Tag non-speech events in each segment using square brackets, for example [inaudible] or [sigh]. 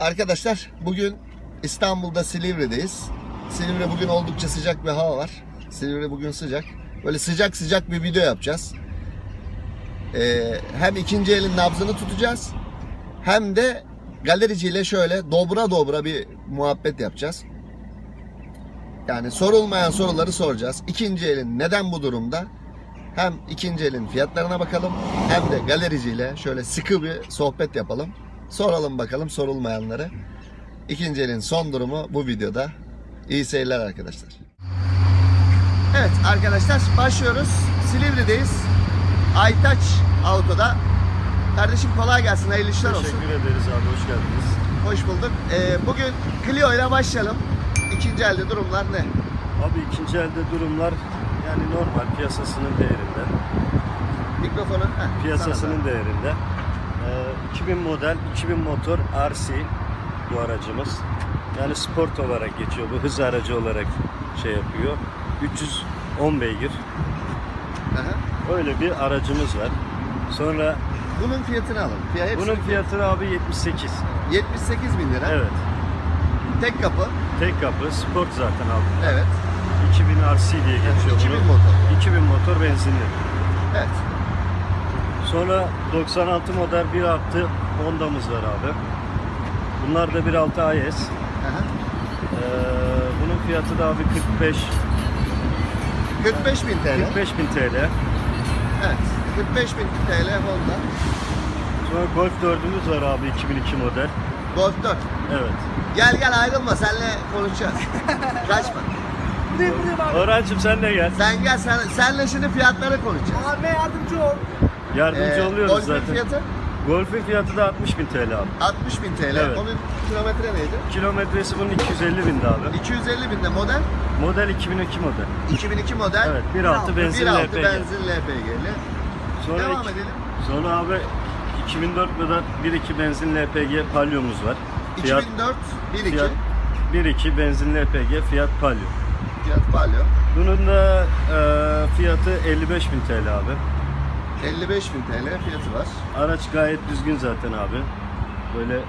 Arkadaşlar bugün İstanbul'da Silivri'deyiz. Silivri bugün oldukça sıcak bir hava var. Silivri bugün sıcak. Böyle sıcak sıcak bir video yapacağız. Ee, hem ikinci elin nabzını tutacağız. Hem de galericiyle şöyle dobra dobra bir muhabbet yapacağız. Yani sorulmayan soruları soracağız. İkinci elin neden bu durumda? Hem ikinci elin fiyatlarına bakalım hem de galericiyle şöyle sıkı bir sohbet yapalım. Soralım bakalım sorulmayanları. İkinci elin son durumu bu videoda. İyi seyirler arkadaşlar. Evet arkadaşlar başlıyoruz. Silivri'deyiz. Aytaç Auto'da. Kardeşim kolay gelsin. Hayırlı işler olsun. Teşekkür ederiz abi, hoş geldiniz. Hoş bulduk. Ee, bugün Clio ile başlayalım. İkinci elde durumlar ne? Abi ikinci elde durumlar yani normal piyasasının değerinde. Mikrofonu heh, sana Piyasasının da. değerinde. Ee, 2000 model, 2000 motor RC bu aracımız. Yani sport olarak geçiyor. Bu hız aracı olarak şey yapıyor. 310 beygir. Aha. Öyle bir aracımız var. Sonra Bunun fiyatını alalım. Fiyat, bunun fiyatı abi 78. 78 bin lira. Evet. Tek kapı. Tek kapı, sport zaten abi. Evet. 2000 RC diye geçiyor 2000 bunun. motor. 2000 motor benzinli. Evet. Sonra 96 model 1 artı Honda'mız var abi. Bunlar da 1.6 IS. Aha. Ee, bunun fiyatı da abi 45 45 bin TL. 45 bin TL. Evet. 45 bin TL Honda. Sonra Golf 4'ümüz var abi 2002 model. Golf 4. Evet. Gel gel ayrılma senle konuşacağız. [laughs] Kaçma. Buradayım buradayım abi. Orhancığım sen de gel. Sen gel sen, senle şimdi fiyatları konuşacağız. Abi yardımcı ol. Yardımcı Ee, oluyoruz Golf'ün zaten. fiyatı Golf'ün fiyatı da 60 bin TL abi. 60 bin TL. Evet. Onun kilometre neydi? Kilometresi bunun 250 bindi abi. 250 binde model. Model 2002 model. 2002 model. Evet 1.6 benzin 1.6 LPG. benzin LPG'li. Sonra, Devam iki- edelim. sonra abi 2004 model 1.2 benzin LPG Palio'muz var. Fiyat 2004 1.2 Fiyat 1.2 benzinli LPG Fiat Palio. fiyat Palio. Bunun da e, fiyatı 55.000 TL abi. 55 bin TL fiyatı var. Araç gayet düzgün zaten abi. Böyle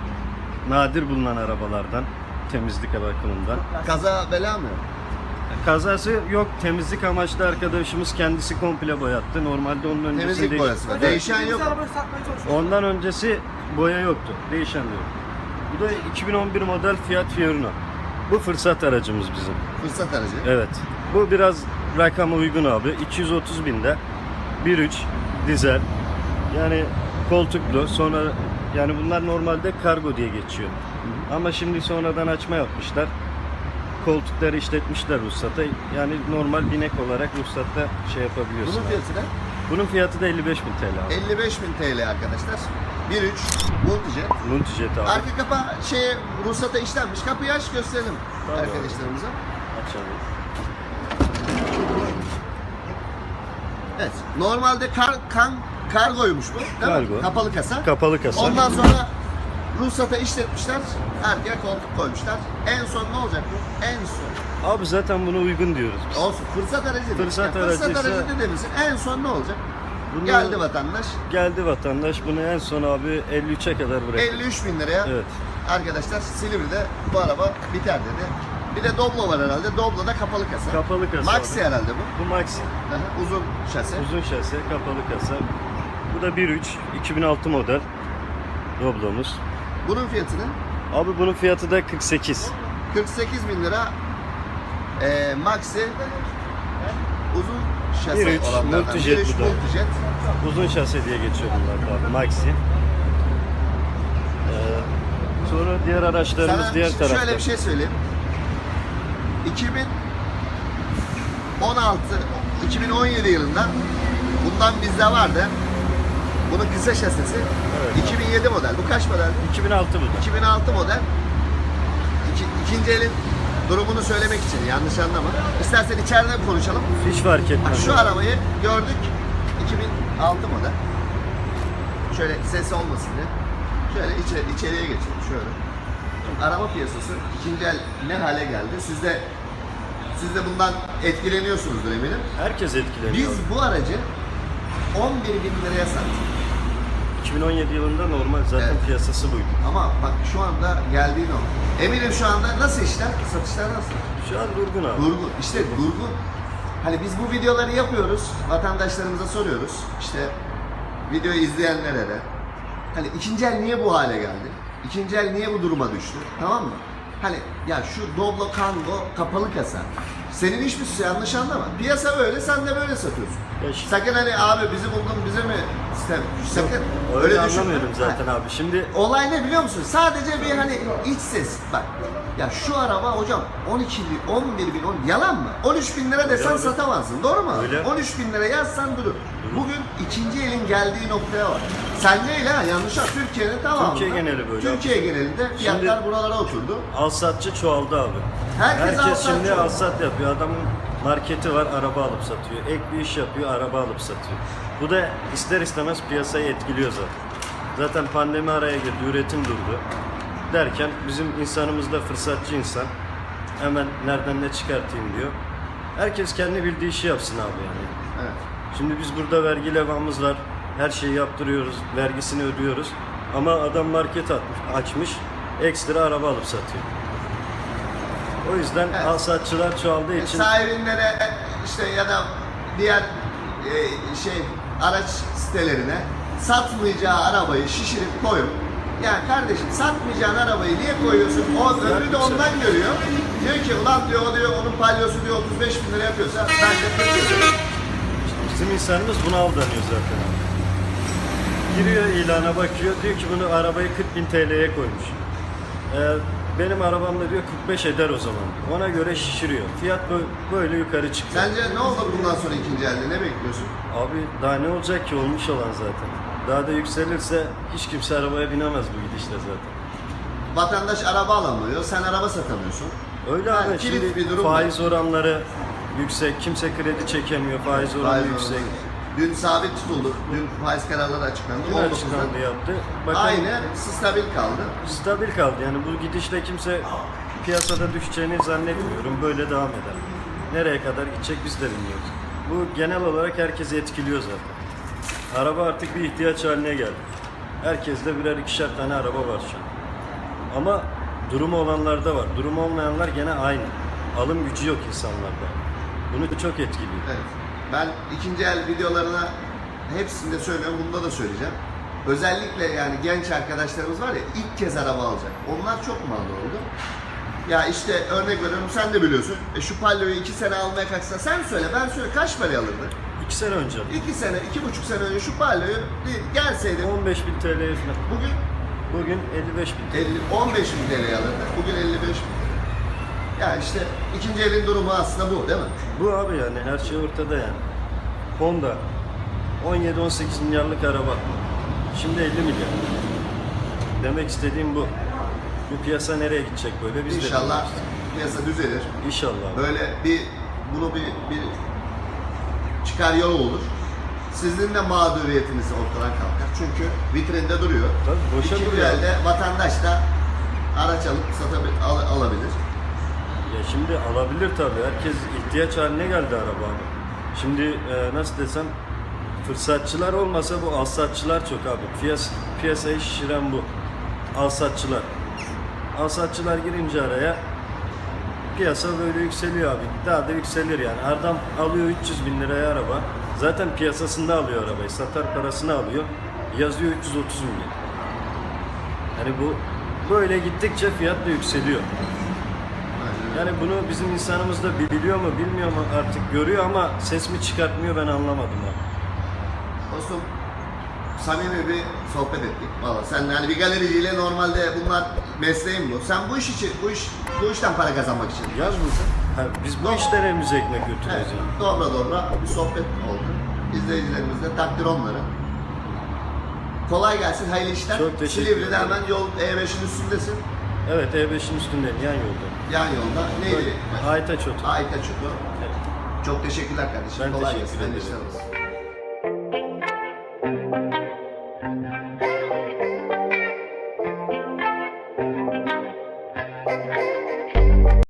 nadir bulunan arabalardan temizlik bakımından. Kaza bela mı? Kazası yok temizlik amaçlı arkadaşımız kendisi komple boyattı. Normalde onun öncesi Temizlik değiş- boyası var. Değişen yok. Ondan öncesi boya yoktu. Değişen de yok. Bu da 2011 model Fiat Fiorino. Bu fırsat aracımız bizim. Fırsat aracı. Evet. Bu biraz rakama uygun abi. 230 binde 1.3 dizel. Yani koltuklu. Sonra yani bunlar normalde kargo diye geçiyor. Ama şimdi sonradan açma yapmışlar. Koltukları işletmişler ruhsata. Yani normal binek olarak ruhsatta şey yapabiliyorsun. Bunun abi. fiyatı ne? Bunun fiyatı da 55 bin TL abi. 55 bin TL arkadaşlar. 1.3 Multijet. Multijet abi. Arka kapa şeye ruhsata işlenmiş. Kapıyı aç gösterelim Tamam. arkadaşlarımıza. Açalım. Evet. Normalde kar, kan, kargoymuş bu. Değil Kargo. Mi? Kapalı kasa. Kapalı kasa. Ondan sonra ruhsata işletmişler. Arkaya koltuk koymuşlar. En son ne olacak bu? En son. Abi zaten buna uygun diyoruz biz. Olsun. Fırsat aracı. dedik. Fırsat Yani Fırsat aracıysa- aracı dediğimiz en son ne olacak? Bunu- Geldi vatandaş. Geldi vatandaş bunu en son abi 53'e kadar bıraktı. 53 bin liraya Evet. arkadaşlar Silivri'de bu araba biter dedi. Bir de Doblo var herhalde. Doblo da kapalı kasa. Kapalı kasa Maxi abi. herhalde bu. Bu Maxi. Aha, Uzun şase. Uzun şase, kapalı kasa. Bu da 1.3 2006 model Doblo'muz. Bunun fiyatı ne? Abi bunun fiyatı da 48. 48 bin lira ee, Maxi uzun şase 1.3 olanlardan. Multijet 1.3 bu da. Multijet. Uzun şase diye geçiyor bunlar abi Maxi. Ee, sonra diğer araçlarımız Sana diğer tarafta. şöyle bir şey söyleyeyim. 2016 2017 yılında bundan bizde vardı. Bunun kısa şasisi. Evet. 2007 model. Bu kaç model? 2006 bu da. 2006 model. İki, ikinci elin durumunu söylemek için yanlış anlama. İstersen içeride konuşalım. Hiç fark Bak etmez. şu arabayı gördük. 2006 model. Şöyle ses olmasın diye. Şöyle içe, içeriye geçelim şöyle. Şimdi araba piyasası ikinci el ne hale geldi? Siz de siz de bundan etkileniyorsunuzdur eminim. Herkes etkileniyor. Biz bu aracı 11 bin liraya sattık. 2017 yılında normal zaten Evet. piyasası buydu. Ama bak şu anda geldiğin o. Eminim şu anda nasıl işler? Satışlar nasıl? Şu an durgun abi. Durgun. İşte durgun. Hani biz bu videoları yapıyoruz. Vatandaşlarımıza soruyoruz. İşte videoyu izleyenlere de. Hani ikinci el niye bu hale geldi? İkinci el niye bu duruma düştü? Tamam mı? Hani ya şu Doblo Kango kapalı kasa. Senin hiçbir şey yanlış anlama. Piyasa böyle, sen de böyle satıyorsun. Ya şi- Sakın hani abi bizi buldun bize mi sistem? Sakın. Öyle, düşünme. anlamıyorum zaten Ha. abi. Şimdi Olay ne biliyor musun? Sadece bir hani iç ses. Bak ya şu araba hocam 12 bin, 11 bin, 10 yalan mı? 13 bin lira desen abi. satamazsın. Doğru mu? Öyle. 13 bin lira yazsan durur. Bugün ikinci elin geldiği noktaya var. Sen değil ha yanlış ha Türkiye'nin tamamında. Türkiye geneli böyle Türkiye genelinde fiyatlar Şimdi- buralara oturdu. al satçı çoğaldı abi. Herkes al şimdi satçı. al sat yapıyor. Adamın marketi var, araba alıp satıyor. Ek bir iş yapıyor, araba alıp satıyor. Bu da ister istemez piyasayı etkiliyor zaten. Zaten pandemi araya girdi, üretim durdu. Derken bizim insanımız da fırsatçı insan. Hemen nereden ne çıkartayım diyor. Herkes kendi bildiği işi yapsın abi yani. Evet. Şimdi biz burada vergi levhamız var. Her şeyi yaptırıyoruz, vergisini ödüyoruz. Ama adam market atmış, açmış, ekstra araba alıp satıyor. O yüzden Evet. alsatçılar çoğaldığı E, için Sahibinlere işte ya da diğer e, şey araç sitelerine satmayacağı arabayı şişirip koyup yani kardeşim satmayacağın arabayı niye koyuyorsun? O öbürü de ondan görüyor. Diyor ki ulan diyor o diyor onun palyosu diyor 35 bin lira yapıyorsa ben de 40 yazarım. Bizim insanımız buna aldanıyor zaten. Giriyor ilana bakıyor, diyor ki bunu arabayı 40 bin TL'ye koymuş. Ee, benim arabamda diyor 45 eder o zaman. Ona göre şişiriyor. Fiyat bö- böyle yukarı çıkıyor. Sence ne olur bundan sonra ikinci elde ne bekliyorsun? Abi daha ne olacak ki olmuş olan zaten. Daha da yükselirse hiç kimse arabaya binemez bu gidişle zaten. Vatandaş araba alamıyor, sen araba satamıyorsun. Öyle Yani abi kilit şimdi bir durum faiz oranları yüksek, kimse kredi çekemiyor, faiz oranı Faiz yüksek. oranı. Dün sabit tutulduk. Dün faiz kararları açıklandı. Dün 19'dan. açıklandı yaptı. Bakın Aynı stabil kaldı. stabil kaldı yani bu gidişle kimse piyasada düşeceğini zannetmiyorum. Böyle devam eder. Nereye kadar gidecek biz de bilmiyoruz. Bu genel olarak herkesi etkiliyor zaten. Araba artık bir ihtiyaç haline geldi. Herkeste birer ikişer tane araba var şu an. Ama durumu olanlarda var. Durumu olmayanlar gene aynı. Alım gücü yok insanlarda. Bunu çok etkiliyor. Evet. Ben ikinci el videolarına hepsinde söylüyorum, bunda da söyleyeceğim. Özellikle yani genç arkadaşlarımız var ya ilk kez araba alacak. Onlar çok mağdur oldu. Ya işte örnek veriyorum sen de biliyorsun. E şu Palio'yu iki sene almaya kalksa sen söyle ben söyle kaç paraya alırdın? İki sene önce İki sene, iki buçuk sene önce şu Palio'yu bir gelseydim 15 bin TL'ye falan. bugün Bugün 55 bin TL. 50, 15 bin TL'ye alırdı. Bugün 55 bin. Ya işte ikinci elin durumu aslında bu değil mi? Bu abi yani her şey ortada yani. Honda 17-18 milyarlık araba. Şimdi 50 milyar. Demek istediğim bu. Bu piyasa nereye gidecek böyle biz de İnşallah bilmiyoruz. piyasa düzelir. İnşallah. Böyle bir bunu bir, bir çıkar yol olur. Sizin de mağduriyetiniz ortadan kalkar. Çünkü vitrinde duruyor. Tabii, boşa İkinci duruyor. vatandaş da araç alıp satabil, al- alabilir. Ya şimdi alabilir tabii. Herkes ihtiyaç haline geldi araba abi. Şimdi e, nasıl desem fırsatçılar olmasa bu alsatçılar çok abi. Piyas, piyasayı şişiren bu. Alsatçılar. Alsatçılar girince araya piyasa böyle yükseliyor abi. Daha da yükselir yani. Adam alıyor 300 bin liraya araba. Zaten piyasasında alıyor arabayı. Satar parasını alıyor. Yazıyor 330 milyon. Yani bu böyle gittikçe fiyat da yükseliyor. Yani bunu bizim insanımız da biliyor mu bilmiyor mu artık görüyor ama ses mi çıkartmıyor ben anlamadım abi. Dostum samimi bir sohbet ettik. Valla sen hani bir galericiyle normalde bunlar mesleğin bu. Sen bu iş için, bu iş bu işten para kazanmak için. Yaz mı sen? Ha, biz bu işten evimize ekmek Evet, götürüyoruz yani. dobra dobra bir sohbet oldu. İzleyicilerimiz de takdir onları. Kolay gelsin, hayırlı işler. Çok teşekkür Silivri'de ederim. hemen yol E5'in üstündesin. Evet E5'in üstündeyim yan yolda. Yan yolda. Neydi? Aytaç Otu. Aytaç Otu. Evet. Çok teşekkürler kardeşim. Ben Kolay teşekkür gelsin. hayırlı ederim. işler olsun.